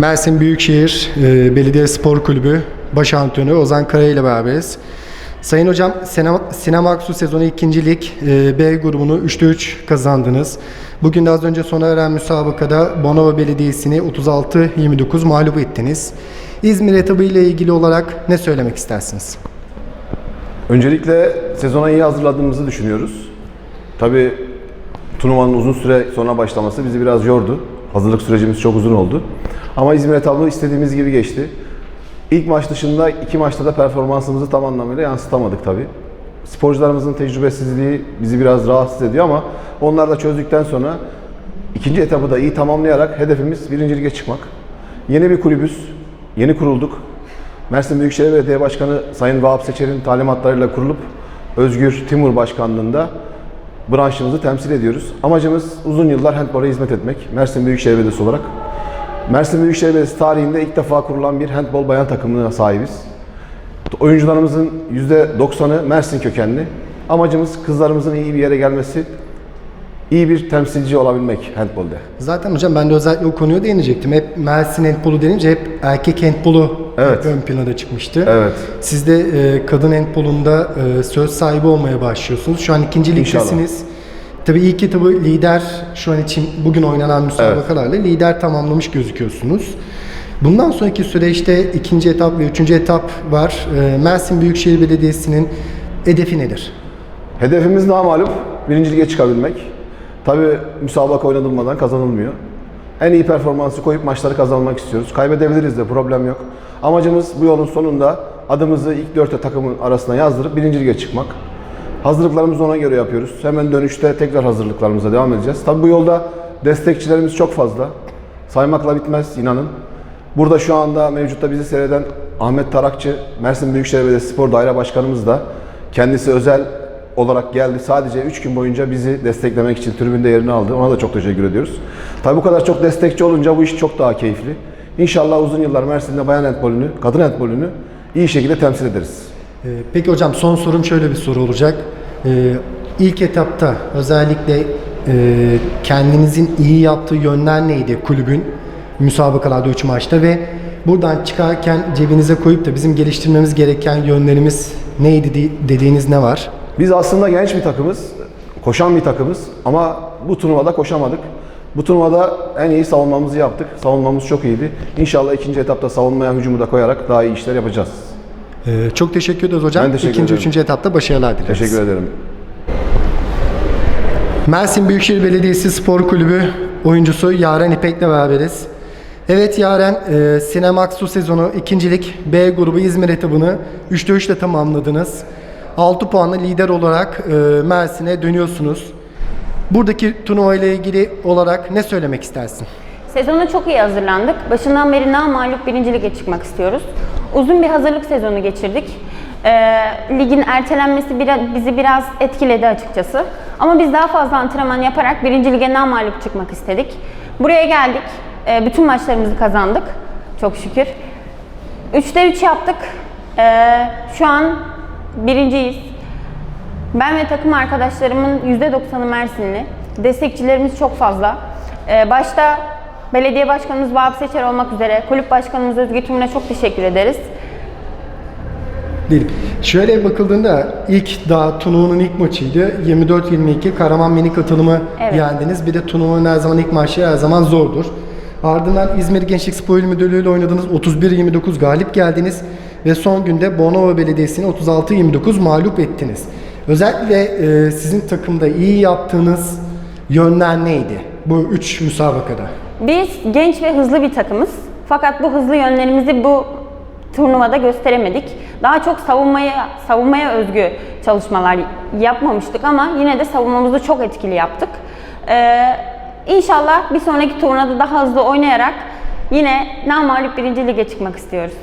Mersin Büyükşehir e, Belediye Spor Kulübü Baş Antrenörü Ozan Kaya ile beraberiz. Sayın Hocam Sinem Aksu sezonu 2. Lig e, B grubunu 3'te 3 kazandınız. Bugün de az önce sona eren müsabakada Bonova Belediyesi'ni 36-29 mağlup ettiniz. İzmir etabı ile ilgili olarak ne söylemek istersiniz? Öncelikle sezona iyi hazırladığımızı düşünüyoruz. Tabii turnuvanın uzun süre sonra başlaması bizi biraz yordu. Hazırlık sürecimiz çok uzun oldu. Ama İzmir etabı istediğimiz gibi geçti. İlk maç dışında iki maçta da performansımızı tam anlamıyla yansıtamadık tabii. Sporcularımızın tecrübesizliği bizi biraz rahatsız ediyor ama onlar da çözdükten sonra ikinci etabı da iyi tamamlayarak hedefimiz birinci lige çıkmak. Yeni bir kulübüz, yeni kurulduk. Mersin Büyükşehir Belediye Başkanı Sayın Vahap Seçer'in talimatlarıyla kurulup Özgür Timur Başkanlığında branşımızı temsil ediyoruz. Amacımız uzun yıllar handbola hizmet etmek. Mersin Büyükşehir Belediyesi olarak. Mersin Büyükşehir Belediyesi tarihinde ilk defa kurulan bir handbol bayan takımına sahibiz. Oyuncularımızın %90'ı Mersin kökenli. Amacımız kızlarımızın iyi bir yere gelmesi, iyi bir temsilci olabilmek handbolde. Zaten hocam ben de özellikle o konuya değinecektim. Hep Mersin handbolu denince hep erkek handbolu Evet. ön plana çıkmıştı. Evet. Siz de e, kadın handbolunda e, söz sahibi olmaya başlıyorsunuz. Şu an ikinci ligdesiniz. Tabii ilk etabı lider şu an için bugün oynanan müsabakalarla lider tamamlamış gözüküyorsunuz. Bundan sonraki süreçte ikinci etap ve üçüncü etap var. E, Mersin Büyükşehir Belediyesi'nin hedefi nedir? Hedefimiz namalup birinci lige çıkabilmek. Tabi müsabaka oynanılmadan kazanılmıyor. En iyi performansı koyup maçları kazanmak istiyoruz. Kaybedebiliriz de problem yok. Amacımız bu yolun sonunda adımızı ilk dörtte takımın arasına yazdırıp birinci lige çıkmak. Hazırlıklarımızı ona göre yapıyoruz. Hemen dönüşte tekrar hazırlıklarımıza devam edeceğiz. Tabi bu yolda destekçilerimiz çok fazla. Saymakla bitmez inanın. Burada şu anda mevcutta bizi seyreden Ahmet Tarakçı, Mersin Büyükşehir Belediyesi Spor Daire Başkanımız da kendisi özel olarak geldi. Sadece 3 gün boyunca bizi desteklemek için tribünde yerini aldı. Ona da çok teşekkür ediyoruz. Tabii bu kadar çok destekçi olunca bu iş çok daha keyifli. İnşallah uzun yıllar Mersin'de bayan handbolünü, kadın handbolünü iyi şekilde temsil ederiz. Ee, Peki hocam son sorum şöyle bir soru olacak. Ee, İlk etapta özellikle e, kendinizin iyi yaptığı yönler neydi kulübün müsabakalarda 3 maçta ve buradan çıkarken cebinize koyup da bizim geliştirmemiz gereken yönlerimiz neydi di- dediğiniz ne var? Biz aslında genç bir takımız, koşan bir takımız ama bu turnuvada koşamadık. Bu turnuvada en iyi savunmamızı yaptık. Savunmamız çok iyiydi. İnşallah ikinci etapta savunmaya hücumu da koyarak daha iyi işler yapacağız. Ee, Çok teşekkür ederiz hocam. Ben teşekkür İkinci, ederim. üçüncü etapta başarılar dileriz. Teşekkür ederim. Mersin Büyükşehir Belediyesi Spor Kulübü oyuncusu Yaren İpek'le beraberiz. Evet Yaren, e, Sinem Aksu sezonu ikincilik B grubu İzmir etabını 3'te 3 ile tamamladınız. 6 puanla lider olarak e, Mersin'e dönüyorsunuz. Buradaki turnuva ile ilgili olarak ne söylemek istersin? Sezona çok iyi hazırlandık. Başından beri namalup birinci lige çıkmak istiyoruz. Uzun bir hazırlık sezonu geçirdik. Ee, ligin ertelenmesi biraz, bizi biraz etkiledi açıkçası. Ama biz daha fazla antrenman yaparak birinci lige namalup çıkmak istedik. Buraya geldik. Ee, bütün maçlarımızı kazandık. Çok şükür. 3'te 3 yaptık. Ee, şu an birinciyiz. Ben ve takım arkadaşlarımın %90'ı Mersinli. Destekçilerimiz çok fazla. Ee, başta belediye başkanımız Vahap Seçer olmak üzere kulüp başkanımız Özgür Tümü'ne çok teşekkür ederiz. Değil. Şöyle bakıldığında ilk daha turnuvanın ilk maçıydı. 24-22 Karaman Mini katılımı Evet. yendiniz. Bir de turnuvanın her zaman ilk maçı her zaman zordur. Ardından İzmir Gençlik Spor İl Müdürlüğü ile oynadınız. 31-29 galip geldiniz. Ve son günde Bornova Belediyesi'ni 36-29 mağlup ettiniz. Özellikle e, sizin takımda iyi yaptığınız yönler neydi? Bu 3 müsabakada. Biz genç ve hızlı bir takımız. Fakat bu hızlı yönlerimizi bu turnuvada gösteremedik. Daha çok savunmaya savunmaya özgü çalışmalar yapmamıştık ama yine de savunmamızı çok etkili yaptık. Ee, inşallah bir sonraki turnuvada daha hızlı oynayarak yine namalup birinci lige çıkmak istiyoruz.